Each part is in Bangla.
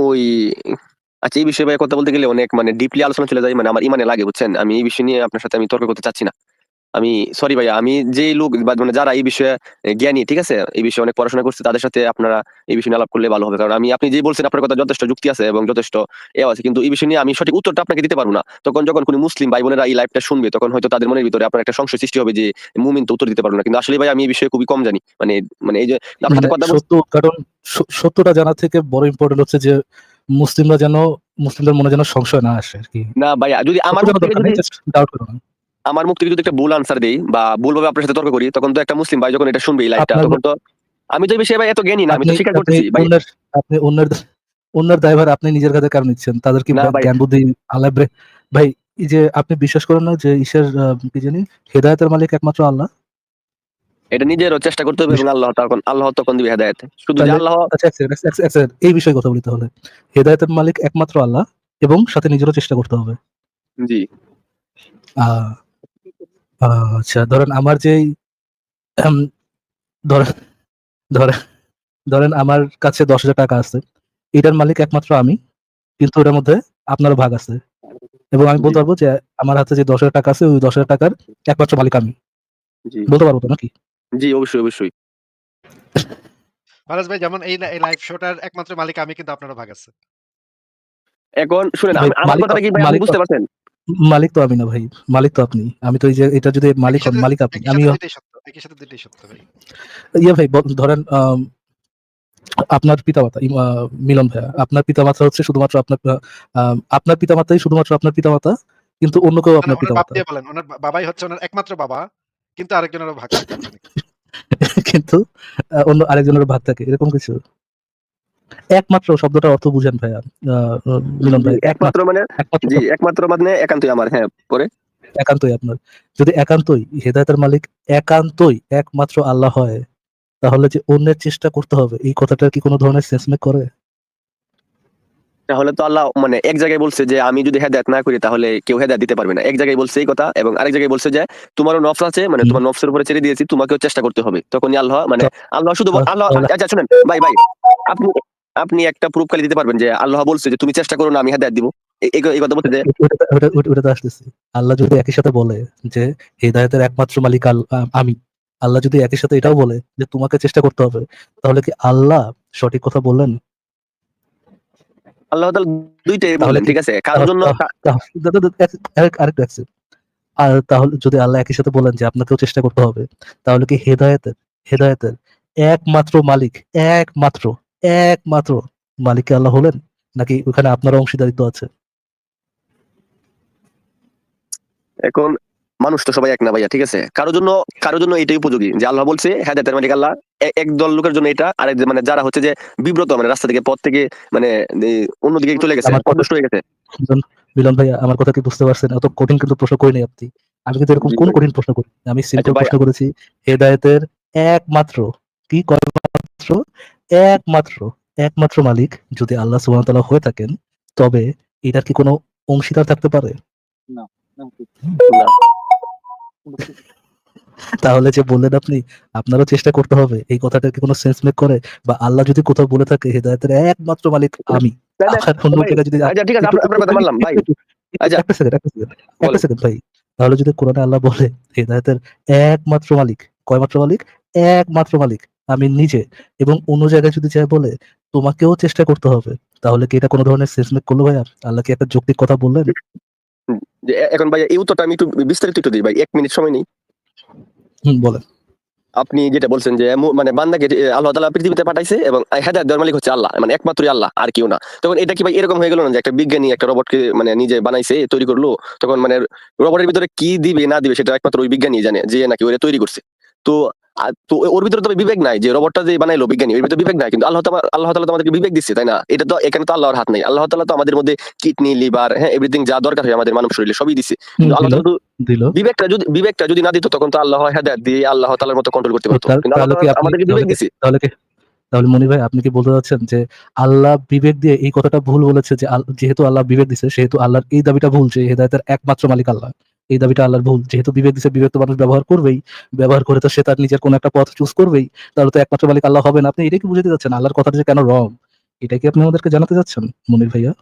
ওই আচ্ছা এই বিষয়ে কথা বলতে গেলে অনেক মানে ডিপলি আলোচনা চলে যায় মানে আমার ইমানে লাগে, বুঝছেন? আমি এই বিষয় নিয়ে আপনার সাথে আমি তর্ক করতে চাচ্ছি না। আমি সরি ভাইয়া আমি যে লোক বা মানে যারা এই বিষয়ে জ্ঞানী ঠিক আছে? এই বিষয়ে অনেক পড়াশোনা করছে তাদের সাথে আপনারা এই বিষয়ে আলাপ করলে ভালো হবে। কারণ আমি আপনি যে বলছেন আপনার কথা যথেষ্ট যুক্তি আছে এবং যথেষ্ট এ আছে। কিন্তু এই বিষয় নিয়ে আমি সঠিক উত্তরটা আপনাকে দিতে পারব না। তখন যখন কোনো মুসলিম ভাই বোনেরা এই লাইভটা শুনবে তখন হয়তো তাদের মনের ভিতরে আপনার একটা সংশয় সৃষ্টি হবে যে মুমিন তো উত্তর দিতে পারব না। কিন্তু আসলে ভাই আমি এই বিষয়ে খুবই কম জানি। মানে মানে এই যে আপনার মানে কথা সত্য কারণ সত্যটা জানা থেকে বড় ইম্পর্টেন্ট হচ্ছে যে মুসলিমরা যেন মুসলিমদের মনে যেন সংশয় না আসে আর কি। না ভাইয়া যদি আমার ডাউট করো না। আমার মুখ থেকে যদি একটা ভুল আনসার দেই বা ভুল ভাবে আপনার সাথে তর্ক করি তখন তো একটা মুসলিম ভাই যখন এটা শুনবে এই লাইভটা তখন তো আমি তো এই বিষয়ে ভাই এত জ্ঞানী না আমি তো স্বীকার করতেছি ভাই। আপনি অন্যের অন্যের দায়ভার আপনি নিজের কাছে কেন নিচ্ছেন? তাদের কি। জ্ঞান বুদ্ধি আল্লাহ ভাই এই যে আপনি বিশ্বাস করেন না যে ঈশ্বর কি জানি হেদায়েতের মালিক একমাত্র আল্লাহ? এটা নিজেরও চেষ্টা করতে হবে আল্লাহ তখন আল্লাহ তখন দিবে হেদায়েত। শুধু যে আল্লাহ আচ্ছা এই বিষয়ে কথা বলতে হলে হেদায়েতের মালিক একমাত্র আল্লাহ এবং সাথে নিজেরও চেষ্টা করতে হবে। জি। আহ, আচ্ছা ধরেন আমার যেই ধরেন ধরেন ধরেন আমার কাছে দশ হাজার টাকা আছে। এটার মালিক একমাত্র আমি কিন্তু ওটার মধ্যে আপনারও ভাগ আছে। এবং আমি বলতে পারব যে আমার হাতে যে দশ হাজার টাকা আছে ওই দশ হাজার টাকার একমাত্র মালিক আমি। বলতে পারব তো নাকি? জি অবশ্যই অবশ্যই। ফারাজ ভাই যেমন এই এই লাইভ শোটার একমাত্র মালিক আমি কিন্তু আপনারও ভাগ আছে। এখন শুনেন আমি- আমার কথাটা কি ভাই বুঝতে পারছেন? মালিক তো আমি না ভাই মালিক তো আপনি। আমি তো এই যে এটা যদি মালিক হন মালিক আপনি আমি একই সাথে দুইটাই সত্য ভাই। ইয়ে ভাই ধরেন আপনার পিতামাতা মিলন ভাইয়া আপনার পিতামাতা হচ্ছে শুধুমাত্র আপনার আপনার পিতামাতাই শুধুমাত্র আপনার পিতামাতা কিন্তু অন্য কেউ আপনার ওনার বাপ পিতামাতা। বলেন ওনার বাবাই হচ্ছে ওনার একমাত্র বাবা কিন্তু আরেকজনেরও ভাগ থাকে। কিন্তু অন্য আরেকজনের ভাগ থাকে এরকম কিছু? একমাত্র শব্দটা অর্থ বুঝেন ভাইয়া মিলন ভাই। একমাত্র মানে? জি একমাত্র মানে একান্তই আমার হ্যাঁ পরে? একান্তই আপনার। যদি একান্তই হেদায়তের মালিক একান্তই একমাত্র আল্লাহ হয় তাহলে যে অন্যের চেষ্টা করতে হবে এই কথাটা কি কোনো ধরনের সেন্স মেক করে? তাহলে তো আল্লাহ মানে এক জায়গায় বলছে যে আমি যদি হেদায়েত না করি তাহলে কেউ হেদায়েত দিতে পারবে না। এক জায়গায় বলছে এই কথা এবং আরেক জায়গায় বলছে যে তোমারও নফস আছে মানে তোমার নফসের উপরে ছেড়ে দিয়েছি তোমাকেও চেষ্টা করতে হবে। তখনই আল্লাহ মানে আল্লাহ শুধু আল্লাহ আচ্ছা শুনেন ভাই ভাই আপনি আপনি একটা প্রুফ খালি দিতে পারবেন যে আল্লাহ বলছে যে তুমি চেষ্টা করো না আমি হেদায়েত দিব। এই- কথা বলতে ওটা- ওটা- ওটা- আসতেছি। আল্লাহ যদি একই সাথে বলে যে হেদায়তের একমাত্র মালিক আমি আল্লাহ যদি একই সাথে এটাও বলে যে তোমাকে চেষ্টা করতে হবে তাহলে কি আল্লাহ সঠিক কথা বললেন? আল্লাহ তাআলা দুইটাই তাহলে ঠিক আছে? কারোর জন্য আরেকটু এক আর তাহলে যদি আল্লাহ একই সাথে বলেন যে আপনাকেও চেষ্টা করতে হবে তাহলে কি হেদায়েতের হেদায়েতের একমাত্র মালিক একমাত্র একমাত্র মালিক আল্লাহ হলেন নাকি ওখানে আপনার অংশীদারিত্ব আছে? এখন মানুষ তো সবাই এক না ভাইয়া ঠিক আছে? কারোর জন্য কারোর জন্য এটাই উপযোগী যে আল্লাহ বলছে হেদায়েতের মালিক আল্লাহ একদল লোকের জন্য এটা আর মানে যারা হচ্ছে যে বিব্রত মানে রাস্তা থেকে পথ থেকে মানে অন্যদিকে চলে গেছে আমার কথা- হয়ে গেছে। মিলন- ভাইয়া আমার কথা কি বুঝতে পারছেন? এত কঠিন কিন্তু প্রশ্ন করিনি আপনি। আমি কিন্তু এরকম কোন কঠিন প্রশ্ন করি আমি সিম্পল আচ্ছা প্রশ্ন করেছি হেদায়েতের একমাত্র কি কয়মাত্র একমাত্র একমাত্র মালিক যদি আল্লাহ সুবহানাহু ওয়া তাআলা হয়ে থাকেন তবে এটার কি কোনো অংশীদার থাকতে পারে? না। তাহলে যে বললেন আপনি আপনারও চেষ্টা করতে হবে এই কথাটা কি কোনো সেন্স মেক করে? বা আল্লাহ যদি কোথাও বলে থাকে হেদায়েতের একমাত্র মালিক আমি। ভাই, যদি আচ্ছা ঠিক আছে আপনার কথা মানলাম ভাই। আচ্ছা। একটা সেকেন্ড একটা সেকেন্ড একটা সেকেন্ড ভাই। তাহলে যদি কোরআনে আল্লাহ বলে হেদায়েতের একমাত্র মালিক। কয়মাত্র মালিক? একমাত্র মালিক। আমি নিজে। এবং অন্য জায়গায় যদি যায় বলে তোমাকেও চেষ্টা করতে হবে। তাহলে কি এটা কোনো ধরনের সেন্স মেক করল ভাই আল্লাহ কি একটা যৌক্তিক কথা বললেন? এখন ভাই এই উত্তরটা আমি একটু বিস্তারিত একটু দিই ভাই এক মিনিট সময় নেই। হুম বলেন। আপনি যেটা বলছেন যে মানে বান্দাকে আল্লাহ তাআলা পৃথিবীতে পাঠাইছে এবং হেদায়েত দেওয়ার মালিক হচ্ছে আল্লাহ মানে একমাত্রই আল্লাহ আর কেউ না। তখন এটা কি ভাই এরকম হয়ে গেল না যে একটা বিজ্ঞানী একটা রোবটকে মানে নিজে বানাইছে তৈরি করল? তখন মানে রোবটের ভিতরে কি দিবে না দিবে সেটা একমাত্র ওই বিজ্ঞানী জানে যে নাকি ওরা তৈরি করছে। তো তো ওর ভিতরে তো বিবেক নাই যে রোবটটা যে বানাইলো বিজ্ঞানী ওর ভিতরে বিবেক নাই। কিন্তু আল্লাহ আল্লাহ তাআলা তো আমাদেরকে বিবেক দিচ্ছে তাই না? এটা তো এখানে তো আল্লাহর হাত নাই। আল্লাহ তাআলা তো আমাদের মধ্যে কিডনি লিভার হ্যাঁ এভরিথিং যা দরকার হয় আমাদের মানব শরীরে সবই দিছে। আল্লাহ দিল। তাআলা তো দিল। বিবেকটা যদি বিবেকটা যদি না দিত তখন তো আল্লাহ হেদায়েত দিয়ে আল্লাহ তাআলার মতো কন্ট্রোল করতে পারতো। কিন্তু আল্লাহ আমাদেরকে বিবেক দিছে। তাহলে তাহলে মনি ভাই আপনি কি বলতে চাচ্ছেন যে আল্লাহ বিবেক দিয়ে এই কথাটা ভুল বলেছে যে যেহেতু আল্লাহ বিবেক দিছে সেহেতু আল্লাহর এই দাবিটা ভুল যে হেদায়তের একমাত্র মালিক আল্লাহ। এই দাবিটা আল্লাহর ভুল। যেহেতু বিবেক দিচ্ছে বিবেক তো মানুষ ব্যবহার করবেই। ব্যবহার করে তো সে তার নিজের কোন একটা পথ চুজ করবেই। তাহলে তো একমাত্র মালিক আল্লাহ হবে না আপনি এটা কি বুঝতে যাচ্ছেন আল্লাহর কথাটা যে কেন রং এটা কি আপনি আমাদেরকে জানাতে চাচ্ছেন মনির ভাইয়া?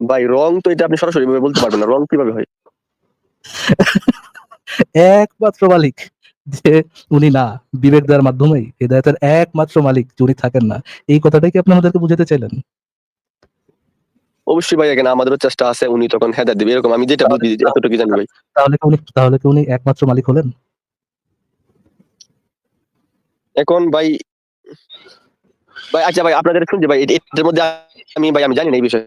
ভাই রং তো এটা আপনি সরাসরি ভাবে বলতে পারবেন না। রং কীভাবে হয়? একমাত্র মালিক যে উনি না বিবেক দেওয়ার মাধ্যমেই হেদায়তের একমাত্র মালিক যে উনি থাকেন না। এই কথাটাই কি আপনি আমাদেরকে বুঝাতে চাইলেন? অবশ্যই ভাই এখানে আমাদেরও চেষ্টা আছে উনি তখন হেদার দিবে এরকম আমি যেটা বুঝি এতটুকু জানি ভাই। তাহলে কি উনি তাহলে কি উনি একমাত্র মালিক হলেন? এখন ভাই ভাই আচ্ছা ভাই আপনাদের শুনছি ভাই এর এটার মধ্যে আমি ভাই আমি জানি না এই বিষয়ে।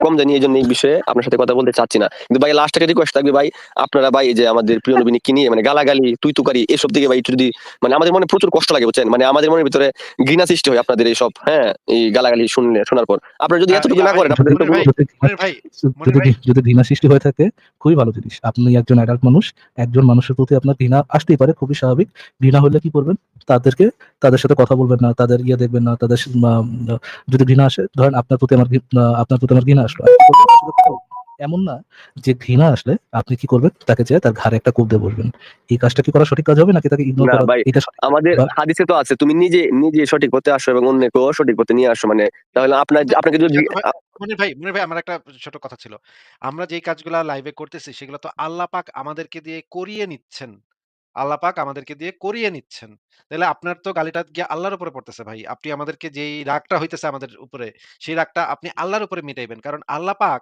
কম জানি এই জন্য এই বিষয়ে আপনার সাথে কথা বলতে চাচ্ছি না। কিন্তু ভাই লাস্ট একটা রিকোয়েস্ট থাকবে ভাই আপনারা ভাই যে আমাদের প্রিয় নবীনকে নিয়ে মানে গালাগালি তুই তুকারি এসব দিকে ভাই একটু যদি মানে আমাদের মনে প্রচুর কষ্ট লাগে বুঝছেন? মানে আমাদের মনের ভিতরে ঘৃণা সৃষ্টি হয় আপনাদের এই সব হ্যাঁ? এই গালাগালি শুনলে শোনার পর। আপনারা যদি এতটুকু না করেন আপনাদের ভাই, যদি যদি ঘৃণা সৃষ্টি হয়ে থাকে খুবই ভালো জিনিস। আপনি একজন অ্যাডাল্ট মানুষ একজন মানুষের প্রতি আপনার ঘৃণা আসতেই পারে খুবই স্বাভাবিক। ঘৃণা হলে কি করবেন? তাদেরকে তাদের সাথে কথা বলবেন না তাদের ইয়ে দেখবেন না তাদের যদি ঘৃণা আসে ধরেন আপনার প্রতি আমার আপনার প্রতি আমার ঘৃণা আসলো। এমন না যে ঘৃণা আসলে আপনি কি করবেন? তাকে চেয়ে তার ঘাড়ে একটা কোপ দিয়ে বসবেন। এই কাজটা কি করা সঠিক কাজ হবে নাকি তাকে ইগনোর করা এটা আমাদের হাদিসে তো আছে তুমি নিজে নিজে সঠিক পথে আসো এবং অন্যকেও সঠিক পথে নিয়ে আসো মানে তাহলে আপনার আপনাকে যদি মনির ভাই মনির ভাই আমার একটা ছোট কথা ছিল। আমরা যেই কাজগুলা লাইভে করতেছি সেগুলো তো আল্লাহ পাক আমাদেরকে দিয়ে করিয়ে নিচ্ছেন। আল্লাহ পাক আমাদেরকে দিয়ে করিয়ে নিচ্ছেন। তাহলে আপনার তো গালিটা গিয়ে আল্লাহর উপরে পড়তেছে ভাই। আপনি আমাদেরকে যেই রাগটা হইতেছে আমাদের উপরে, সেই রাগটা আপনি আল্লাহর উপরে মিটাইবেন। কারণ আল্লাহ পাক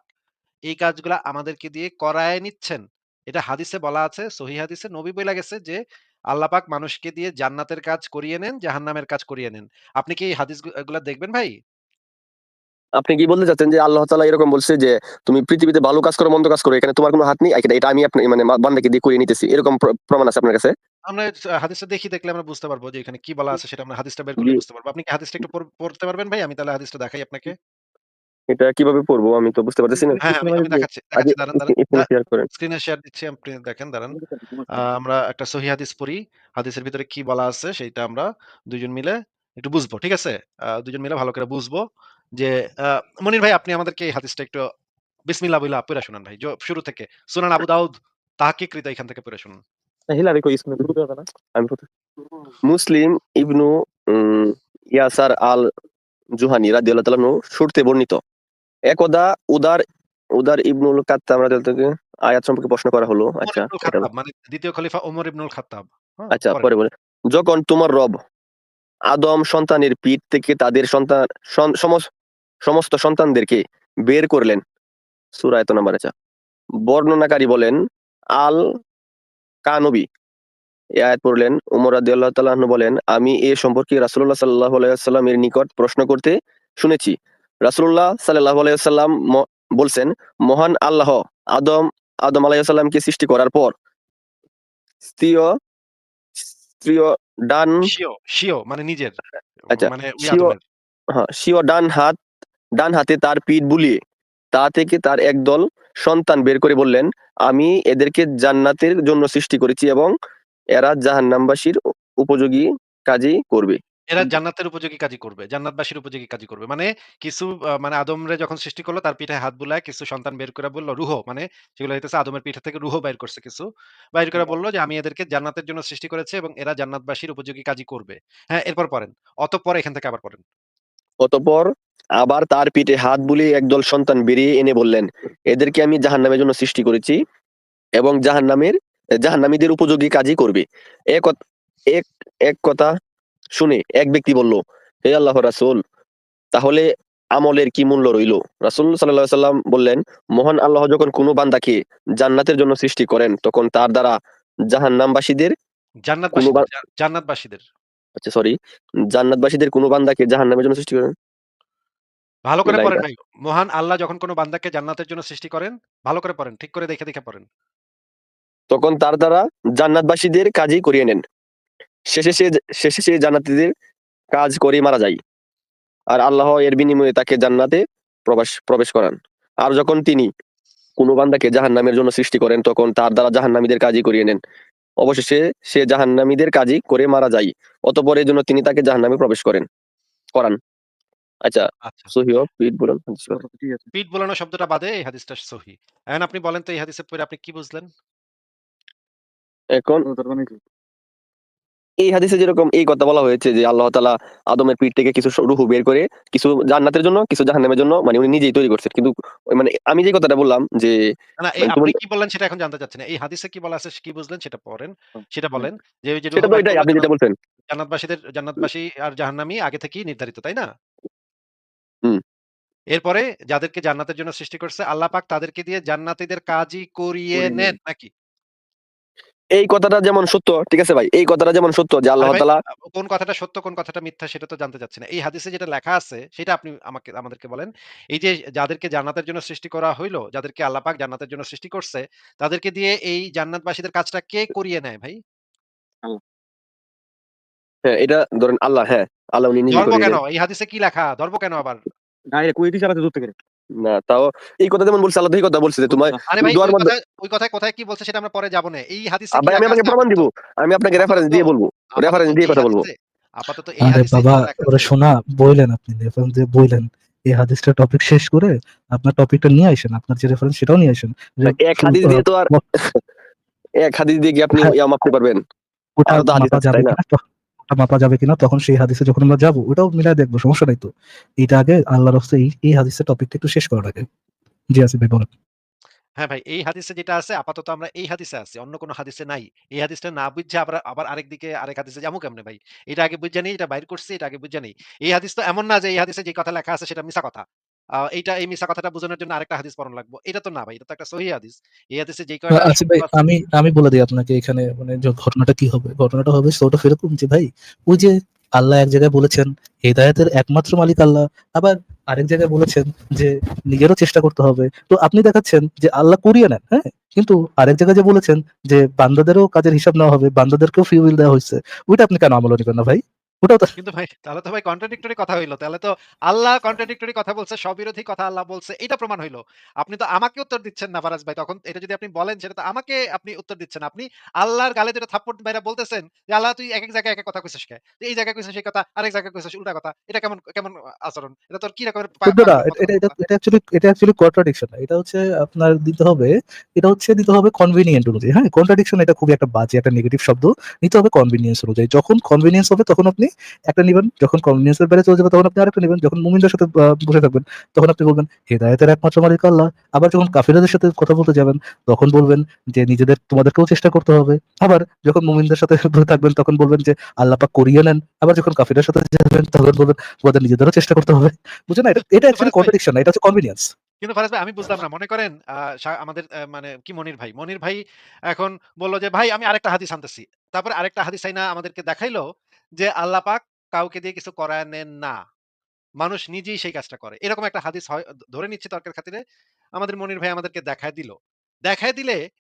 এই কাজগুলা আমাদেরকে দিয়ে করায় নিচ্ছেন। এটা হাদিসে বলা আছে, সহি হাদিসে নবী বলে গেছে যে, আল্লাহ পাক মানুষকে দিয়ে জান্নাতের কাজ করিয়ে নেন, জাহান্নামের কাজ করিয়ে নেন। আপনি কি এই হাদিসগুলা দেখবেন ভাই? আপনি কি বলতে চাচ্ছেন যে আল্লাহ তালা এরকম বলছে যে তুমি পৃথিবীতে ভালো কাজ করো মন্দ কাজ করো এখানে তোমার কোনো হাত নেই এটা আমি আপনি মানে বান্দাকে দিয়ে করিয়ে নিতেছি এরকম প্রমাণ আছে আপনার কাছে আমরা হাদিসটা দেখি দেখলে আমরা বুঝতে পারব যে এখানে কি বলা আছে সেটা আমরা হাদিসটা বের করলে জি। বুঝতে পারব। আপনি কি হাদিসটা একটু পড়তে পারবেন ভাই? আমি তাহলে হাদিসটা দেখাই আপনাকে। এটা কীভাবে পড়ব আমি তো বুঝতে পারতেছি না হ্যাঁ, আমি আমি দেখাচ্ছি দেখাচ্ছি দাঁড়ান, দাঁড়ান। স্ক্রিনে শেয়ার করেন স্ক্রিনে শেয়ার দিচ্ছি আপনি দেখেন দাঁড়ান। আ আমরা একটা সহিহ হাদিস পড়ি। হাদিসের ভিতরে কি বলা আছে সেইটা আমরা ২ জন মিলে একটু বুঝব। ঠিক আছে? ২ মিলে ভালো করে বুঝব যে মনির ভাই আপনি আমাদেরকে এই হাদিসটা একটু বিসমিল্লাহ বইলা পইড়া শোনান ভাই। শুরু থেকে। সুনান আবু দাউদ তাহকিকৃত এখান থেকে পড়ে শুনুন। হিলারি কই ঢুকতে হবে না আমি মুসলিম ইবনু ইয়াসার আল জুহানি রাদিয়াল্লাহু তাআলা শুরুতে বর্ণিত একদা উদার উদার ইবনুল কাত্তাব রাদিয়াল্লাহু থেকে আয়াত সম্পর্কে প্রশ্ন করা হলো আচ্ছা মানে দ্বিতীয় খলিফা ওমর ইবনুল খাত্তাব। হ্যাঁ? আচ্ছা পরে বলে যখন তোমার রব আদম সন্তানের পিঠ থেকে তাদের সন্তান সমস্ত সন্তানদেরকে বের করলেন সুরায়ত নাম্বার আচ্ছা বর্ণনাকারী বলেন আল কানবী এই আয়াত পড়লেন। উমর রাদিয়াল্লাহু তাআলা আনহু বলেন আমি এ সম্পর্কে রাসূলুল্লাহ সাল্লাল্লাহু আলাইহি ওয়াসাল্লামের নিকট প্রশ্ন করতে শুনেছি। রাসূলুল্লাহ সাল্লাল্লাহু আলাইহি ওয়াসাল্লাম ম- বলছেন মহান আল্লাহ আদম আদম আলাইহিস সালামকে সৃষ্টি করার পর স্ত্রীয় স্ত্রীয় ডান শিও, শিও মানে নিজের। আচ্ছা, মানে শিও হ্যাঁ, স্বীয় ডান হাত ডান হাতে তার পিঠ বুলিয়ে তা থেকে তার একদল সন্তান বের করে বললেন আমি এদেরকে জান্নাতের জন্য সৃষ্টি করেছি এবং এরা জাহান্নামবাসীর উপযোগী কাজই করবে এরা জান্নাতের উপযোগী কাজই করবে। জান্নাতবাসীর উপযোগী কাজই করবে। মানে কিছু মানে আদমরে যখন সৃষ্টি করল তার পিঠে হাত বুলায় কিছু সন্তান বের করে বলল রুহ মানে সেগুলো হইতেছে আদমের পিঠে থেকে রুহ বাইর করছে কিছু। বাইর করে বলল যে আমি এদেরকে জান্নাতের জন্য সৃষ্টি করেছি এবং এরা জান্নাতবাসীর উপযোগী কাজই করবে। হ্যাঁ, এরপর পড়েন। অতঃপর এখান থেকে আবার পড়েন। অতঃপর আবার তার পিঠে হাত বুলিয়ে একদল সন্তান বেরিয়ে এনে বললেন এদেরকে আমি জাহান্নামের জন্য সৃষ্টি করেছি এবং জাহান জাহান্নামের জাহান্নামীদের উপযোগী কাজই করবে। এক এক এক কথা শুনে এক ব্যক্তি বলল হে আল্লাহ রাসূল তাহলে আমলের কি মূল্য রইল? রাসুল আলাইহি সাল্লাম বললেন মহান আল্লাহ যখন কোনো বান্দাকে জান্নাতের জন্য সৃষ্টি করেন তখন তার দ্বারা জাহান্নামবাসীদের জান্নাতবাসীদের জান্নাতবাসীদের। আচ্ছা সরি জান্নাতবাসীদের কোনো বান্দাকে জাহান্নামের জন্য সৃষ্টি করেন? ভালো করে পড়েন ভাই। মহান আল্লাহ যখন কোন বান্দাকে জান্নাতের জন্য সৃষ্টি করেন, ভালো করে পড়েন। ঠিক করে দেখে, দেখে পড়েন। তখন তার দ্বারা জান্নাতবাসীদের কাজই করিয়ে নেন শেষে সে শেষে সে জান্নাতীদের কাজ করে মারা যায় আর আল্লাহ এর বিনিময়ে তাকে জান্নাতে প্রবেশ প্রবেশ করান আর যখন তিনি কোনো বান্দাকে জাহান্নামের জন্য সৃষ্টি করেন তখন তার দ্বারা জাহান্নামীদের কাজই করিয়ে নেন অবশেষে সে জাহান্নামীদের কাজই করে মারা যায় অতঃপর এই জন্য তিনি তাকে জাহান্নামে প্রবেশ করেন করান আচ্ছা আচ্ছা। সহিহ পিট বলুন পিঠ বোলানো শব্দটা বাদে এই হাদিসটা সহিহ। এখন আপনি বলেন তো এই আপনি কি বুঝলেন? এখন এই হাদিসে যেরকম এই কথা বলা হয়েছে যে আল্লাহ তাআলা আদমের পিঠ থেকে কিছু রূহ বের করে কিছু জান্নাতের জন্য কিছু জাহান্নামের জন্য মানে উনি নিজেই তৈরি করছেন কিন্তু মানে আমি যে কথাটা বললাম যে না, মানে আপনি কি বললেন সেটা এখন জানতে চাচ্ছি না। এই হাদিসে কি বলা আছে কি বুঝলেন সেটা পড়েন। সেটা বলেন যে ওই যে আপনি যেটা বলছেন জান্নাতবাসীদের জান্নাতবাসী আর জাহান্নামী আগে থেকেই নির্ধারিত, তাই না? হুম। এরপরে যাদেরকে জান্নাতের জন্য সৃষ্টি করছে আল্লাহ পাক তাদেরকে দিয়ে জান্নাতীদের কাজই করিয়ে করিয়ে নেন নেন। নাকি? এই কথাটা যেমন সত্য ঠিক আছে ভাই এই কথাটা যেমন সত্য যে আরে আল্লাহ ভাই তাআলা আ কোন কথাটা সত্য কোন কথাটা মিথ্যা সেটা তো জানতে চাচ্ছি না। এই হাদিসে যেটা লেখা আছে সেটা আপনি আমাকে আমাদেরকে বলেন। এই যে যাদেরকে জান্নাতের জন্য সৃষ্টি করা হইল, যাদেরকে আল্লাহ পাক জান্নাতের জন্য সৃষ্টি করছে, তাদেরকে দিয়ে এই জান্নাতবাসীদের কাজটা কে করিয়ে নেয় ভাই? হ্যাঁ এটা ধরেন আল্লাহ হ্যাঁ আল্লাহ উনি করে কেন? এই হাদিসে কি লেখা? ধরবো কেন আবার? আলাদা দূর থেকে না তাও এই কথা যেমন বলছে আল্লাহ কথা বলছে যে তোমার আরে ভাই দোয়ার মধ্যে ওই কথায় কোথায় কি বলছে সেটা আমরা পরে যাব না। এই হাদিসে ভাই আমি আপনাকে প্রমাণ দিব আমি আপনাকে রেফারেন্স দিয়ে বলব রেফারেন্স আপাতত দিয়ে কথা বলব আপাতত এই হাদিসে বাবা ওরে শোনা বইলেন আপনি রেফারেন্স দিয়ে বইলেন এই হাদিসটা টপিক শেষ করে আপনার টপিকটা নিয়ে আসেন আপনার যে রেফারেন্স সেটাও নিয়ে আসেন এক হাদিস দিয়ে তো আর এক হাদিস দিয়ে কি আপনি হ্যাঁ। ইয়া মাপতে পারবেন ওটা তো হাদিস তাই না? ওটা মাপা যাবে কিনা তখন সেই হাদিসে যখন আমরা যাব ওটাও মিলাই দেখব সমস্যা নাই তো এটা আগে আল্লাহর এই এই হাদিসের টপিকটা একটু শেষ করার আগে জি আসিফ ভাই বলেন হ্যাঁ ভাই এই হাদিসে যেটা আছে আপাতত আমরা এই হাদিসে আছি। অন্য কোনো হাদিসে নাই। এই হাদিসটা না বুঝছে আবার আবার আরেক দিকে আরেক হাদিসে যাব কেমনে ভাই? এটা আগে বুঝে নেই, এটা বাইর করছি, এটা আগে বুঝে নেই। এই হাদিস তো এমন না যে এই হাদিসে যে কথা লেখা আছে সেটা মিছা কথা। এইটা এই মিছা কথাটা বোঝানোর জন্য আরেকটা হাদিস পড়ন লাগবো। এটা তো না ভাই। এটা তো একটা সহিহ হাদিস। এই হাদিসে কয়টা আসিফ ভাই আমি আমি বলে দিই আপনাকে এখানে মানে যে ঘটনাটা কি হবে ঘটনাটা হবে সেটা এরকম যে ভাই ওই যে আল্লাহ এক জায়গায় বলেছেন হেদায়েতের একমাত্র মালিক আল্লাহ আবার আরেক জায়গায় বলেছেন যে নিজেরও চেষ্টা করতে হবে তো আপনি দেখাচ্ছেন যে আল্লাহ করিয়ে নেন হ্যাঁ কিন্তু আরেক জায়গায় যে বলেছেন যে বান্দাদেরও কাজের হিসাব নেওয়া হবে বান্দাদেরকেও ফ্রি উইল দেওয়া হয়েছে ওইটা আপনি কেন আমল নেবেন না ভাই ওটাও তো কিন্তু ভাই তাহলে তো ভাই কন্ট্রাডিক্টরি কথা হইল। তাহলে তো আল্লাহ কন্ট্রাডিক্টরি কথা বলছে, স্ববিরোধী কথা আল্লাহ বলছে। এটা প্রমাণ হইল। আপনি তো আমাকে উত্তর দিচ্ছেন না ফারাজ ভাই। তখন এটা যদি আপনি বলেন সেটা তো আমাকে আপনি উত্তর দিচ্ছেন। আপনি আল্লাহর গালে থাপ্পড় মাইরা বলতেছেন যে, "আল্লাহ তুই একেক জায়গায় একেক কথা কইছিস কে? এই জায়গায় কইছিস এই কথা, আরেক জায়গায় কইছিস উল্টা কথা। এটা কেমন কেমন আচরণ? এটা তোর কি রকমের এটা এটা এটা অ্যাকচুয়ালি এটা অ্যাকচুয়ালি কন্ট্রাডিকশন এটা হচ্ছে আপনার দিতে হবে এটা হচ্ছে দিতে হবে কনভিনিয়েন্ট অনুযায়ী হ্যাঁ কন্ট্রাডিকশন এটা খুবই একটা বাজে একটা নেগেটিভ শব্দ নিতে হবে কনভিনিয়েন্স অনুযায়ী যখন কনভিনিয়েন্স হবে তখন আপনি একটা নিবেন যখন কনভিনিয়েন্সের বাইরে চলে যাবে তখন আপনি আরেকটা নেবেন যখন মুমিনদের সাথে বসে থাকবেন তখন আপনি বলবেন হেদায়েতের একমাত্র মালিক আল্লাহ আবার যখন কাফিরদের সাথে কথা বলতে যাবেন তখন বলবেন যে নিজেদের তোমাদেরকেও চেষ্টা করতে হবে আবার যখন মুমিনদের সাথে থাকবেন তখন বলবেন যে আল্লাহ পাক করিয়ে নেন আবার যখন কাফিরের সাথে যাবেন তখন বলবেন তোমাদের নিজেদেরও চেষ্টা করতে হবে বুঝছেন এটা এটা অ্যাকচুয়ালি কন্ট্রাডিকশন এটা হচ্ছে কনভিনিয়েন্স কিন্তু ফারাজ ভাই আমি বুঝলাম না। মনে করেন আমাদের মানে কি মনির ভাই। মনির ভাই এখন বলল যে, "ভাই আমি আরেকটা হাদিস আনতেছি।" তারপরে আরেকটা হাদিস আইনা আমাদেরকে দেখাইলো যে, আল্লাহ পাক কাউকে দিয়ে কিছু করায় নেন না। মানুষ নিজেই সেই কাজটা করে। এরকম একটা হাদিস হয় ধরে নিচ্ছে তর্কের খাতিরে। আমাদের মনির ভাই আমাদেরকে দেখায় দিল। দেখায় দিলে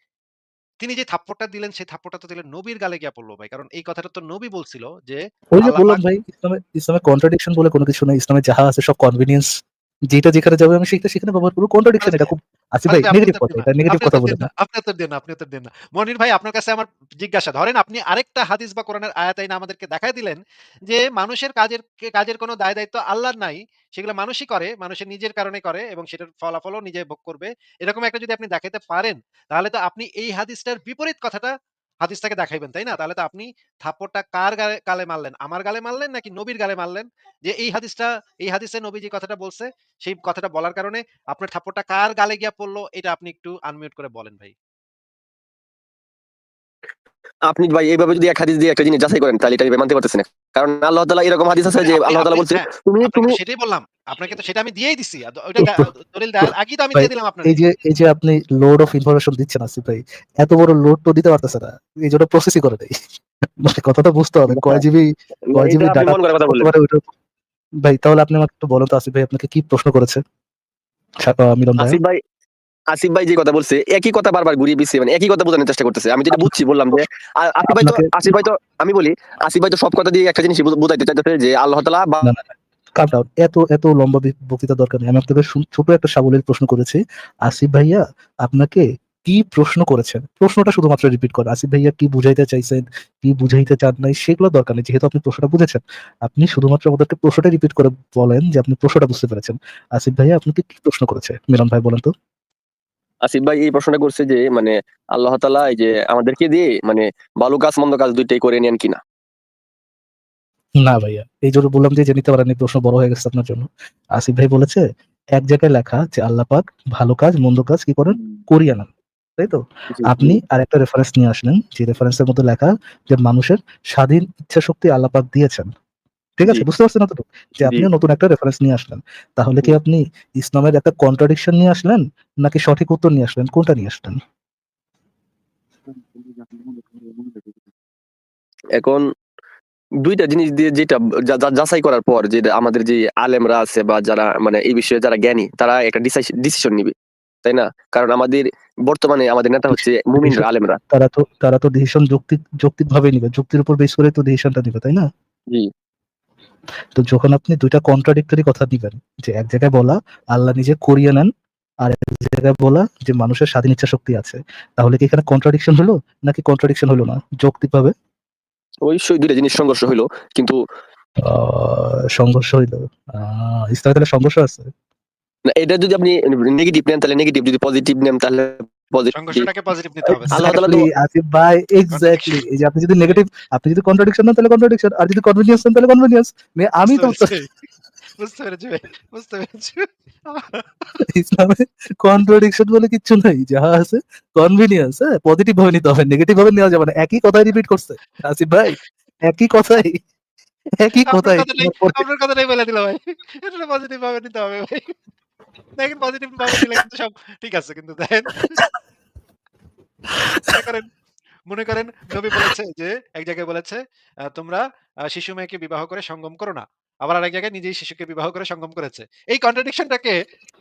তিনি যে থাপ্পড়টা দিলেন সেই থাপ্পড়টা তো দিলেন নবীর গালে গিয়া পড়ল ভাই। কারণ এই কথাটা তো নবী বলছিল যে, ওই যে বললাম ভাই ইসলামে ইসলামে কন্ট্রাডিকশন বলে কোনো কিছু নেই ইসলামে যাহা আছে সব কনভিনিয়েন্স যেটা যেখানে যাবে আমি সেটা সেখানে ব্যবহার করব কন্ট্রাডিকশন এটা খুব ফারাজ ভাই নেগেটিভ কথা এটা নেগেটিভ কথা উত্তর বলে না না। আপনি উত্তর দেন না, আপনি উত্তর দেন না। মনির ভাই আপনার কাছে আমার জিজ্ঞাসা ধরেন আপনি আরেকটা হাদিস বা কোরআনের আয়াত আইনা আমাদেরকে দেখায় দিলেন যে মানুষের কাজের কাজের কোনো দায় দায়িত্ব আল্লাহর নাই। সেগুলো মানুষই করে, মানুষের নিজের কারণে করে এবং সেটার ফলাফলও নিজে ভোগ করবে। এরকম একটা যদি আপনি দেখাতে পারেন, তাহলে তো আপনি এই হাদিসটার বিপরীত কথাটা হাদিসটাকে দেখাইবেন, তাই না? তাহলে তো আপনি থাপ্পড়টা কার গালে গালে মারলেন? আমার গালে মারলেন নাকি নবীর গালে মারলেন? যে এই হাদিসটা এই হাদিসে নবী যে কথাটা বলছে, সেই কথাটা বলার কারণে আপনার থাপ্পড়টা কার গালে গিয়া পড়ল এটা আপনি একটু আনমিউট করে বলেন ভাই। আপনি ভাই এইভাবে যদি এক হাদিস দিয়ে একটা জিনিস যাচাই করেন তাহলে এটা মানতে পারতেছি না। কারণ আল্লাহ তাআলা এরকম হাদিস আছে যে আল্লাহ তাআলা বলছে হ্যাঁ, তুমি তুমি সেটাই বললাম। আপনাকে তো সেটা আমি দিয়েই দিছি। তো- দলিল দেওয়ার আগেই তো আমি দিয়ে দিলাম আপনারে। এই যে এই যে আপনি লোড অফ ইনফরমেশন দিচ্ছেন আসিফ ভাই এত বড় লোড তো দিতে পারতেছে না। এই জন্য প্রসেসই করে নাই। মানে কথাটা বুঝতে হবে। কয় জিবি কয় জিবি ডাটা ভাই তাহলে আপনি আমাকে একটু বলেন তো আসিফ ভাই আপনাকে কি প্রশ্ন করেছে? মিলন ভাই। আসিফ ভাই আসিফ ভাই যে কথা বলছে একই কথা বারবার ঘুরিয়ে পিছিয়ে মানে একই কথা বোঝানোর চেষ্টা করতেছে। আমি যেটা বুঝছি বললাম যে আসিফ ভাই তো আসিফ ভাই তো আমি বলি আসিফ ভাই তো সব কথা দিয়ে একটা জিনিস বুঝাইতে চাইতেছে যে আল্লাহ তাআলা calm down. এত এত লম্বা বক্তৃতা দরকার নেই। আমি আপনাকে ছোট একটা সাবলীল প্রশ্ন করেছি। আসিফ ভাইয়া আপনাকে কি প্রশ্ন করেছেন? প্রশ্নটা শুধুমাত্র রিপিট করেন আসিফ ভাইয়া কি বুঝাইতে চাইছেন কি বুঝাইতে চান নাই সেগুলো দরকার নেই। যেহেতু আপনি প্রশ্নটা বুঝেছেন আপনি শুধুমাত্র আমাদেরকে প্রশ্নটা রিপিট করে বলেন যে আপনি প্রশ্নটা বুঝতে পেরেছেন। আসিফ ভাইয়া আপনাকে কি প্রশ্ন করেছে? মিলন ভাই বলেন তো। আসিফ ভাই এই প্রশ্নটা করছে যে মানে আল্লাহ তাআলা এই যে আমাদেরকে দিয়ে মানে ভালো কাজ মন্দ কাজ দুইটাই করে নেন কিনা? না ভাইয়া এই জন্য বললাম যে নিতে পারেন প্রশ্ন বড় হয়ে গেছে আপনার জন্য। আসিফ ভাই বলেছে এক জায়গায় লেখা যে আল্লাহ পাক ভালো কাজ মন্দ কাজ কি করেন? করিয়ে নেন তাই তো? আপনি আর একটা রেফারেন্স নিয়ে আসলেন যে রেফারেন্সের মধ্যে লেখা যে মানুষের স্বাধীন ইচ্ছা শক্তি আল্লাহ পাক দিয়েছেন। ঠিক আছে? বুঝতে পারছেন না তো যে আপনি নতুন একটা রেফারেন্স নিয়ে আসলেন। তাহলে কি আপনি ইসলামের একটা কন্ট্রাডিকশন নিয়ে আসলেন? নাকি সঠিক উত্তর নিয়ে আসলেন? কোনটা নিয়ে আসলেন? এখন দুইটা জিনিস দিয়ে যেটা যাচাই করার পর যে আমাদের যে আলেমরা আছে বা যারা মানে এই বিষয়ে যারা জ্ঞানী তারা একটা ডিসিশন নিবে তাই না? কারণ আমাদের বর্তমানে আমাদের নেতা হচ্ছে মুমিনরা আলেমরা। তারা তো তারা তো ডিসিশন যৌক্তিক যৌক্তিক ভাবে নিবে যুক্তির উপর বেস করে তো ডিসিশনটা নিবে তাই না? জি। তো যখন আপনি দুইটা কন্ট্রাডিক্টরি কথা দিবেন যে এক জায়গায় বলা আল্লাহ নিজে করিয়ে নেন আর এক জায়গায় বলা যে মানুষের স্বাধীন ইচ্ছা শক্তি আছে তাহলে কি এখানে কন্ট্রাডিকশন হলো? নাকি কন্ট্রাডিকশন হলো না? যৌক্তিক ভাবে অবশ্যই দুইটা জিনিস সংঘর্ষ হইল কিন্তু সংঘর্ষ হইল। আহ ইসলামে তাহলে সংঘর্ষ আছে? না, এটা যদি আপনি নেগেটিভ নেন তাহলে নেগেটিভ যদি পজিটিভ নেন তাহলে পজিটিভ সংঘর্ষটাকে পজিটিভ নিতে হবে। আল্লাহ তাআলা তো- Exactly, আসিফ ভাই এক্স্যাক্টলি এই যে আপনি যদি নেগেটিভ আপনি যদি কন্ট্রাডিকশন নেন তাহলে কন্ট্রাডিকশন আর যদি কনভিনিয়েন্স নেন তাহলে কনভিনিয়েন্স আমি তো বুঝতে পেরেছি। বুঝতে পেরেছি। ইসলামে কন্ট্রাডিকশন বলে কিচ্ছু নাই যা আছে কনভিনিয়েন্স হ্যাঁ পজিটিভ ভাবে নিতে হবে নেগেটিভ ভাবে নেওয়া যাবে না একই কথাই রিপিট করছে আসিফ ভাই একই কথাই একই কথাই। আপনার কথাটাই বলে দিল ভাই এটা পজিটিভ ভাবে নিতে হবে ভাই। দেখেন পজিটিভ ভাবে নিলে কিন্তু সব ঠিক আছে কিন্তু দেখেন। মনে করেন মনে করেন নবী বলেছে যে এক জায়গায় বলেছে তোমরা শিশু মেয়েকে বিবাহ করে সঙ্গম করো না। আবার আরেক জায়গায় নিজেই শিশুকে বিবাহ করে সঙ্গম করেছে। এই কন্ট্রাডিকশনটাকে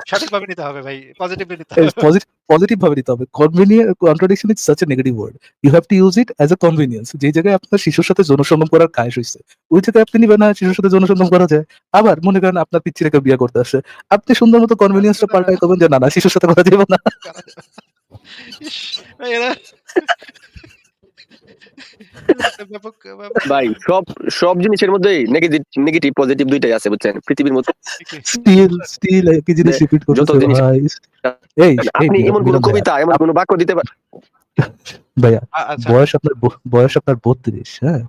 সঠিকভাবে নিতে হবে ভাই পজিটিভলি নিতে হবে। পজিটিভ ভাবে নিতে হবে। Convenient contradiction is such a negative word you have to use it as a convenience যে জায়গায় আপনার শিশুর সাথে যৌনসঙ্গম করার কাজ হয়েছে ওই জায়গায় আপনি নিবেন না শিশুর সাথে যৌনসঙ্গম করা যায়। আবার মনে করেন আপনার পিচ্ছি রেখে বিয়ে করতে আসে। আপনি সুন্দর মতো কনভিনিয়েন্সটা পাল্টাই করবেন যে না না শিশুর সাথে করা যাবে না। ভাই, সব সব জিনিসের মধ্যেই নেগেটিভ নেগেটিভ পজিটিভ দুইটাই আছে বুঝছেন? পৃথিবীর মধ্যে। স্টিল স্টিল একই জিনিস রিপিট যত জিনিস- ভাই। এই আপনি এমন কোন কবিতা এমন কোন বাক্য দিতে পারেন ভাইয়া আচ্ছা। বয়স আপনার বয়স আপনার বত্রিশ হ্যাঁ?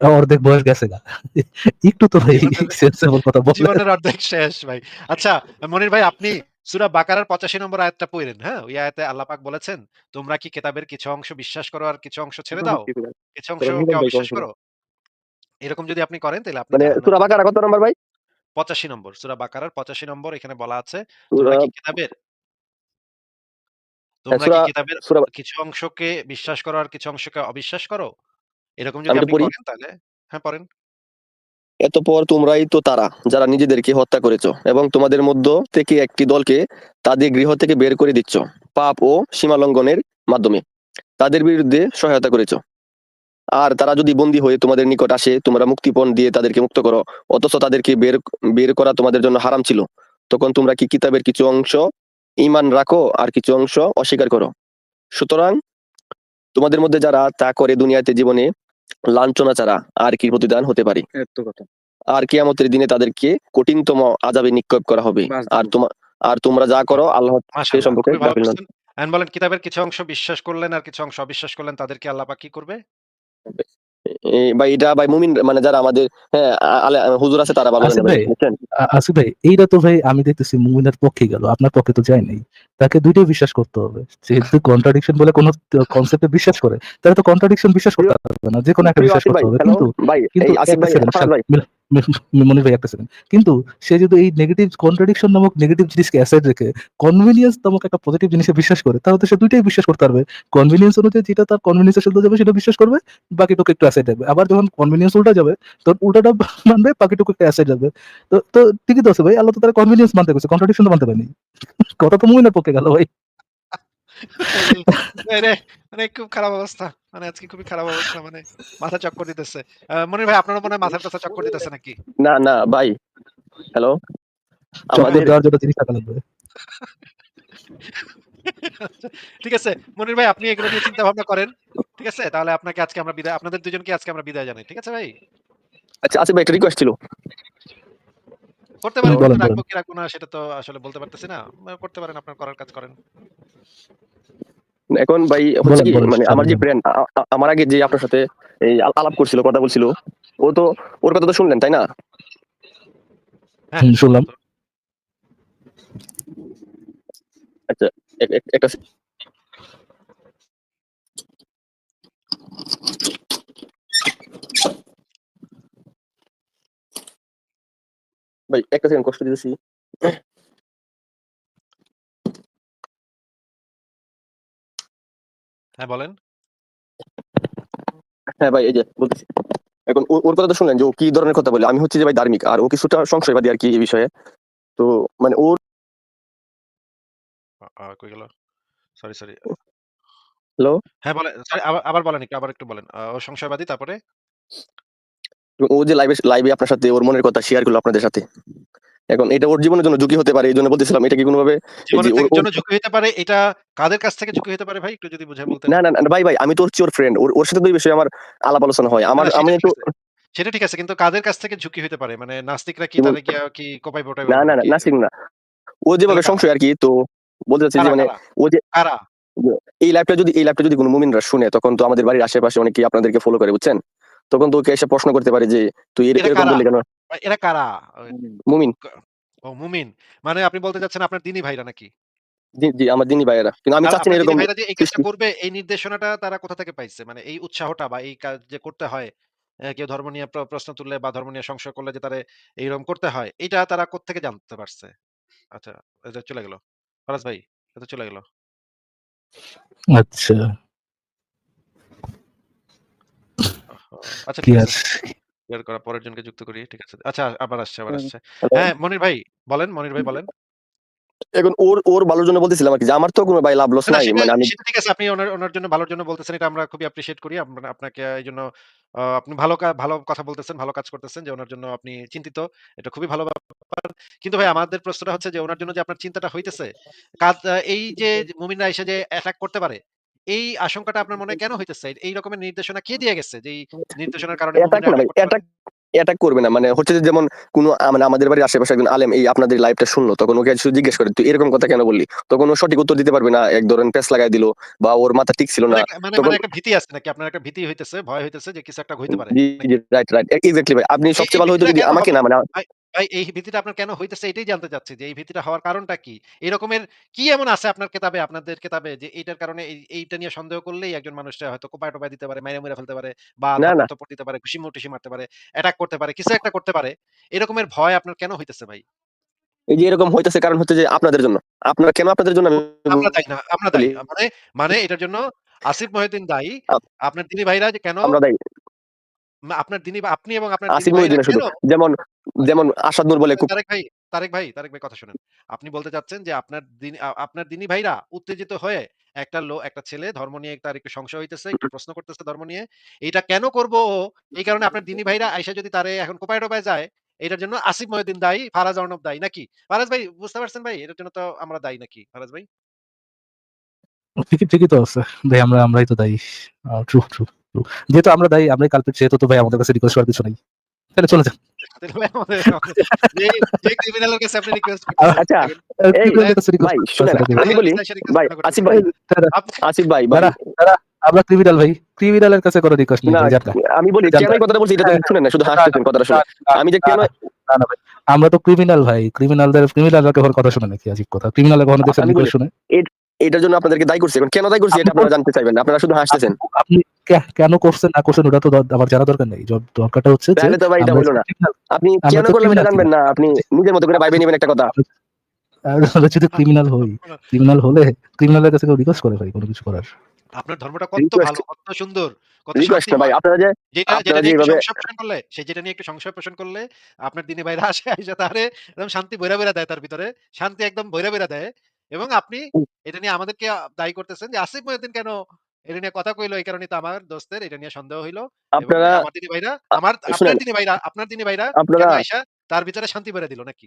অর্ধেক বয়স গেছে না একটু তো ভাই সেন্সেবল কথা বলেন জীবনের অর্ধেক শেষ ভাই। আচ্ছা মনির ভাই আপনি সূরা বাকারার 85 নম্বর আয়াতটা পড়েন হ্যাঁ? ওই আয়াতে আল্লাহ পাক বলেছেন তোমরা কি কিতাবের কিছু অংশ বিশ্বাস করো আর কিছু অংশ ছেড়ে দাও? কিছু ভাই অবিশ্বাস করো? এরকম যদি আপনি করেন তাহলে আপনি মানে জাহান্নামে- বাকারা কত নম্বর ভাই? 85 নম্বর সূরা বাকারার 85 নম্বর এখানে বলা আছে তোমরা কি কিতাবের তোমরা কি সূরা- কিতাবের কিছু অংশকে বিশ্বাস করো আর কিছু অংশকে অবিশ্বাস করো? এরকম যদি আপনি করেন তাহলে হ্যাঁ পড়েন। এতপর তোমরাই তো তারা, যারা নিজেদেরকে হত্যা করেছ এবং তোমাদের মধ্য থেকে একটি দলকে তাদের গৃহ থেকে বের করে দিচ্ছ, পাপ ও সীমা লঙ্ঘনের মাধ্যমে। তাদের বিরুদ্ধে সহায়তা করেছ। আর তারা যদি বন্দী হয়ে তোমাদের নিকট আসে, তোমরা মুক্তিপণ দিয়ে তাদেরকে মুক্ত করো, অথচ তাদেরকে বের বের করা তোমাদের জন্য হারাম ছিল, তখন তোমরা কি কিতাবের কিছু অংশ ঈমান রাখো আর কিছু অংশ অস্বীকার করো? সুতরাং তোমাদের মধ্যে যারা তা করে দুনিয়াতে জীবনে লাঞ্ছনা ছাড়া আর কি প্রতিদান হতে পারে। আর কিয়ামতের দিনে তাদেরকে কঠিনতম আজাবে নিক্ষেপ করা হবে। আর তোমার আর তোমরা যা করো আল্লাহ সে সম্পর্কে বলেন কিতাবের কিছু অংশ বিশ্বাস করলেন আর কিছু অংশ অবিশ্বাস করলেন তাদেরকে আল্লাহ পাক কি করবে? ভাই এটা ভাই মুমিন মানে যারা আমাদের হ্যাঁ হুজুর আছে তারা ভালো আসিফ ভাই এইটা তো ভাই আমি দেখতেছি মুমিনের পক্ষে গেল আপনার পক্ষে তো যায় নাই। তাকে দুইটাই বিশ্বাস করতে হবে। যেহেতু কন্ট্রাডিকশন বলে কোনো কনসেপ্টে বিশ্বাস করে তাহলে তো কন্ট্রাডিকশন বিশ্বাস করতে পারবে না যে কোনো একটা বিশ্বাস করতে হবে। কিন্তু ভাই আসিফ ভাই মনির ভাই একটা সেকেন্ড কিন্তু সে যদি এই নেগেটিভ কন্ট্রাডিকশন নামক নেগেটিভ জিনিসকে অ্যাসাইড রেখে কনভিনিয়েন্স নামক একটা পজিটিভ জিনিসে বিশ্বাস করে, তাহলে সে দুইটাই বিশ্বাস করতে পারবে। কনভিনিয়েন্স অনুযায়ী যেটা তার কনভিনিয়েন্সের সাথে যাবে, সেটা বিশ্বাস করবে, বাকিটুকু একটু অ্যাসাইড রাখবে আবার যখন কনভিনিয়েন্স উল্টা যাবে তখন উল্টাটা মানবে, বাকিটুকু একটু অ্যাসাইড রাখবে তো তো ঠিকই তো আছে ভাই, আল্লাহ তো তার কনভিনিয়েন্স মানতে গেছে কন্ট্রাডিকশন তো মানতে পারেনি। কথা তো মুমিনের পক্ষে গেল ভাই। মানে মানে খুব খারাপ অবস্থা। মানে আজকে খুবই খারাপ অবস্থা মানে মাথা চক্কর দিতেছে। মনির ভাই আপনার মনে হয় মাথার কথা চক্কর দিতেছে নাকি? না না ভাই। হ্যালো আমাদের দেওয়ার জন্য জিনিস টাকা লাগবে। ঠিক আছে মনির ভাই আপনি এগুলো নিয়ে চিন্তা ভাবনা করেন। ঠিক আছে তাহলে আপনাকে আজকে আমরা বিদায় আপনাদের দুজনকে আজকে আমরা বিদায় জানাই। ঠিক আছে ভাই? আচ্ছা আসিফ ভাই একটা রিকোয়েস্ট ছিল। করতে পারেন রাখব কি রাখব না সেটা তো আসলে বলতে পারতেছি না। করতে পারেন আপনার করার কাজ করেন। এখন ভাই হচ্ছে কি মানে আমার যে। ফ্রেন্ড আমার আগে যে আপনার সাথে এই আলাপ করছিল কথা বলছিল ও তো ওর কথা তো শুনলেন তাই না শুনলাম। একটা ভাই একটা সেকেন্ড কষ্ট দিতেছি হ্যাঁ বলেন। হ্যাঁ ভাই এই যে বলতেছি। এখন ওর কথা তো শুনলেন যে ও কি ধরনের কথা বলে? আমি হচ্ছে যে ভাই ধার্মিক আর ও কিছুটা সংশয়বাদী আর কি এই বিষয়ে। তো মানে ওর কই গেল? Sorry sorry hello? হ্যাঁ বলেন আবার আবার বলেন একটু আবার একটু বলেন। ও সংশয়বাদী তারপরে? ও যে লাইভে লাইভে আপনার সাথে ওর মনের কথা শেয়ার করল আপনাদের সাথে। এখন এটা ওর জীবনের জন্য ঝুঁকি হতে পারে এই জন্য বলতেছিলাম এটা কি কোনোভাবে ঝুঁকি হতে পারে এটা কাদের কাছ থেকে ঝুঁকি হতে পারে ভাই? একটু যদি বুঝে বলতেন। না না না ভাই ভাই আমি তো ওর ফ্রেন্ড ওর সাথে এই বিষয়ে আমার আলাপ আলোচনা হয়। আমার আমি একটু সেটা ঠিক আছে কিন্তু কাদের কাছ থেকে ঝুঁকি হতে পারে? মানে নাস্তিকরা কি তারা গিয়া কি কোপাই পোটাই না না না কি- নাসিক না। ও যেভাবে সংশয় আর কি তো বলতে চাচ্ছি যে মানে ও যে এই লাইভটা যদি এই লাইভটা যদি কোনো মুমিনরা শুনে তখন তো আমাদের বাড়ির আশেপাশে অনেকেই আপনাদেরকে ফলো করে বুঝছেন? তখন তো ওকে এসে প্রশ্ন করতে পারে যে তুই এর- এরকম বললি কেন? এরা কারা? মুমিন। ও মুমিন। মানে আপনি বলতে চাচ্ছেন আপনার দিনী ভাইরা নাকি? জি জি আমার দিনী ভাইরা কিন্তু আমি চাচ্ছি না এরকম ভাইরা যে এই কাজটা করবে এই নির্দেশনাটা তারা কোথা থেকে পাইছে? মানে এই উৎসাহটা বা এই কাজ যে করতে হয় কেউ ধর্ম নিয়ে প্রশ্ন তুললে বা ধর্ম নিয়ে সংশয় করলে যে তারা এইরকম করতে হয় এটা তারা কোথেকে জানতে পারছে? আচ্ছা এটা চলে গেল। ফরাজ ভাই এটা চলে গেল। আচ্ছা। আচ্ছা কি ঠিক আর আছে। ক্লিয়ার করা পরের জনকে যুক্ত করি ঠিক আছে। আচ্ছা আবার আসছে আবার আসছে? হ্যাঁ মনির ভাই বলেন মনির ভাই বলেন। এখন ওর ওর ভালোর জন্য বলতেছিলাম আর কি যে আমার তো কোনো ভাই লাভ লস না, নাই সেটা মানে আমি সেটা ঠিক আছে আপনি ওনার ওনার জন্য ভালোর জন্য বলতেছেন এটা আমরা খুবই অ্যাপ্রিশিয়েট করি। আমরা আপনাকে এই জন্য আহ, আপনি ভালো কা- ভালো কথা বলতেছেন ভালো কাজ করতেছেন যে ওনার জন্য আপনি চিন্তিত এটা খুবই ভালো ব্যাপার। কিন্তু ভাই আমাদের প্রশ্নটা হচ্ছে যে ওনার জন্য যে আপনার চিন্তাটা হইতেছে কাজ আহ, এই যে মুমিনরা এসে যে অ্যাটাক করতে পারে এই আশঙ্কাটা আপনার মনে কেন হইতেছে? এই রকমের নির্দেশনা কে দিয়ে গেছে? যে নির্দেশনার কারণে অ্যাটাক করবে না। মানে হচ্ছে যেমন কোনো মানে আমাদের বাড়ির আশেপাশে একজন আলেম এই আপনাদের লাইভটা শুনলো তখন ওকে শুধু জিজ্ঞেস করে তুই এরকম কথা কেন বললি? তখন ও সঠিক উত্তর দিতে পারবে না। এক ধরনের পেস লাগাই দিল বা ওর মাথা ঠিক ছিল না। মানে মানে তখন- মানে একটা ভীতি আছে নাকি? আপনার একটা ভীতি হইতেছে ভয় হইতেছে যে কিছু একটা হইতে পারে রাইট রাইট এক্স্যাক্টলি ভাই। আপনি সবচেয়ে ভালো ভীতিটা যদি আমাকে না মানে ভাই এই ভীতিটা আপনার কেন হইতেছে এটাই জানতে চাচ্ছি যে এই ভীতিটা হওয়ার কারণটা কি? এরকমের কি এমন আছে আপনার কেতাবে আপনাদের কেতাবে যে এইটার কারণে এইটা নিয়ে সন্দেহ করলেই একজন মানুষটা হয়তো কোপায় টোপায় দিতে পারে, মাইরা মুইরা ফেলতে পারে বা না। দিতে পারে, ঘুষি টুসি মারতে পারে, অ্যাটাক করতে পারে, কিছু একটা করতে পারে। এরকমের ভয় আপনার কেন হইতেছে ভাই? এই যে এরকম হইতেছে কারণ হচ্ছে যে আপনাদের জন্য আপনারা কেন আপনাদের জন্য আমরা দায়ী না, আমরা দায়ী। মানে মানে এটার জন্য আসিফ মহিউদ্দিন দায়ী। আপনার দিনী ভাইরা যে কেন আপনার দিনী বা আপনি এবং আপনার আসিফ মহিউদ্দিন যেমন যেমন আসাদ নূর বলে খুব তারেক ভাই, তারেক ভাই, তারেক ভাই কথা শুনেন। আপনি বলতে চাচ্ছেন যে আপনার দিন আপনার দিনী ভাইরা উত্তেজিত হয়ে একটা লো একটা ছেলে ধর্ম নিয়ে তার একটু সংশয় হইতেছে, একটু প্রশ্ন করতেছে ধর্ম নিয়ে। এইটা কেন করব এই কারণে আপনার দিনী ভাইরা আইসা যদি তারে এখন কোপায় টোপায় যায়, এটার জন্য আসিফ মহিউদ্দিন দায়ী, ফারাজ অর্ণব দায়ী নাকি? ফারাজ ভাই বুঝতে পারছেন ভাই? এটার জন্য তো আমরা দায়ী নাকি? ফারাজ ভাই? ঠিকই ঠিকই তো আছে ভাই আমরা আমরাই তো দায়ী ট্রু ট্রু যেহেতু আমরা দায়ী আমরাই কালপিট যেহেতু তো ভাই আমাদের কাছে রিকোয়েস্ট করার কিছু নেই। তাহলে চলে যান। তাহলে ভাই আমাদের আমাদের যে যে ক্রিমিনালের কাছে আপনি রিকোয়েস্ট আচ্ছা, এই, ভাই শুনেন আমি বলি ভাই আসিফ ভাই আসিফ ভাই ভাই। আমরা ক্রিমিনাল ভাই ক্রিমিনালের কাছে কোনো রিকোয়েস্ট নেই না ভাই, যান না। আমি বলি কেন কথাটা বলছি এটা তো শুনেন না শুধু হাসতেছেন কথাটা শুনে। আমি যে কেন না, না ভাই, আমরা তো ক্রিমিনাল ভাই ক্রিমিনালদের ক্রিমিনালরা কখনো কথা শুনে নাকি আজীব কথা? ক্রিমিনাল কখনো দেখছেন শুনে? এটার জন্য আপনাদেরকে দায়ী করছি। এখন কেন দায়ী করছি এটা আপনারা জানতে চাইবেন না, আপনারা শুধু হাসতেছেন। আপনি কেন করছেন না করছেন ওটা তো আমার জানা দরকার নেই। য- দরকারটা হচ্ছে যে তাহলে তো ভাই এটা হলো না। আপনি কেন করলেন এটা জানবেন না? আপনি নিজের মতো করে ভাইবে নেবেন একটা কথা। আমরা যদি ক্রিমিনাল হই ক্রিমিনাল হলে ক্রিমিনালের কাছে কেউ রিকোয়েস্ট করে ভাই কোনো কিছু করার। আপনার ধর্মটা কত ভালো, কত সুন্দর, কত রিকোয়েস্ট ভাই আপনারা যে যেটা যেটা নিয়ে সংশয় পোষণ করলে সে যেটা নিয়ে একটু সংশয় পোষণ করলে আপনার দিনে বাইরে আসে আইসা তারে একদম শান্তি বইরা বইরা দেয় তার ভিতরে। শান্তি একদম বইরা বইরা দেয়। এবং আপনি এটা নিয়ে আমাদেরকে দায়ী করতেছেন যে আসিফ মহিউদ্দিন কেন এটা নিয়ে কথা কইলো? এই কারণে তো আমার দোস্তের এটা নিয়ে সন্দেহ হইল আপনারা আমার দিনী ভাইরা আমার আপনার। দিনী ভাইরা আপনার দিনী ভাইরা আপনারা তার ভিতরে শান্তি বইরা দিল নাকি?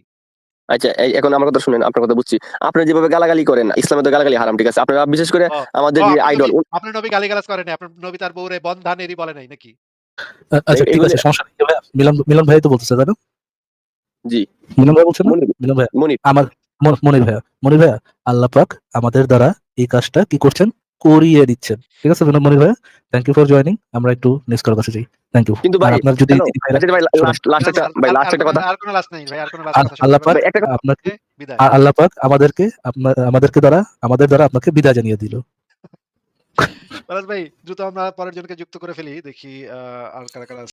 আচ্ছা এখন আমার কথা শুনেন আপনার কথা বুঝছি। আপনি যেভাবে গালাগালি করেন ইসলামে তো গালাগালি হারাম ঠিক আছে? আপনারা বিশেষ করে আমাদের যে আইডল নবী- আপনার নবী গালিগালাজ করে নাই আপনার নবী তার বউরে বন্ধানেরই বলে নাই নাকি? আচ্ছা ঠিক আছে সমস্যা নেই। মিলন মিলন ভাই তো বলতেছে তাই না? জি। মিলন ভাই বলছেন মিলন ভাই আমার মনির ভাইয়া মনির ভাইয়া আল্লাহ পাক আমাদের দ্বারা এই কাজটা কি করছেন? করিয়ে দিচ্ছেন। ঠিক আছে মনির ভাইয়া। থ্যাংক ইউ ফর জয়নিং আমরা একটু নেক্সট করার কাছে যাই। থ্যাংক ইউ কিন্তু ভাই, আপনার যদি hello, দিদি ভাইরা- ভাই লাস্ট লাস্ট একটা ভাই লাস্ট একটা কথা। আর কোনো লাস্ট নাই ভাই আর কোনো লাস্ট আল্লাহ পাক ভাই, একটা কথা- আপনাকে আল্লাহ পাক আমাদেরকে আমাদেরকে দ্বারা আমাদের দ্বারা আপনাকে বিদায় জানিয়ে দিল। ভাই দ্রুত আমরা পরের জনকে যুক্ত করে ফেলি দেখি আহ, আর কারা কারা আছে।